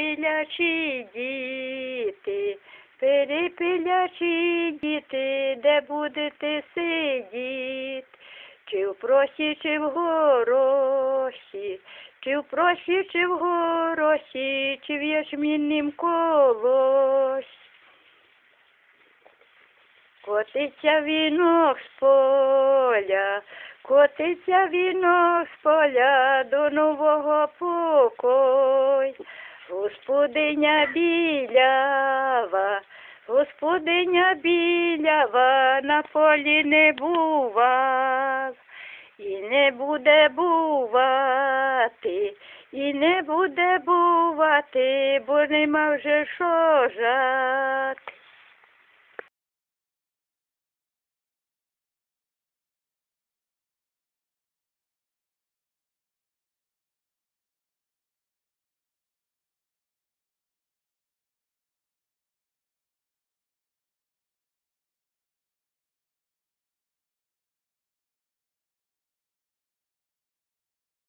перепилячі діти, перепилячі діти, де будете сидіти? Чи в просі, чи в гороші, чи в просі, чи в гороші, чи в ячміннім колосі? Котиться вінок з поля, котиться вінок з поля до нового покою. Господиня білява, господиня білява на полі не бува, і не буде бувати, і не буде бувати, бо нема вже що жати.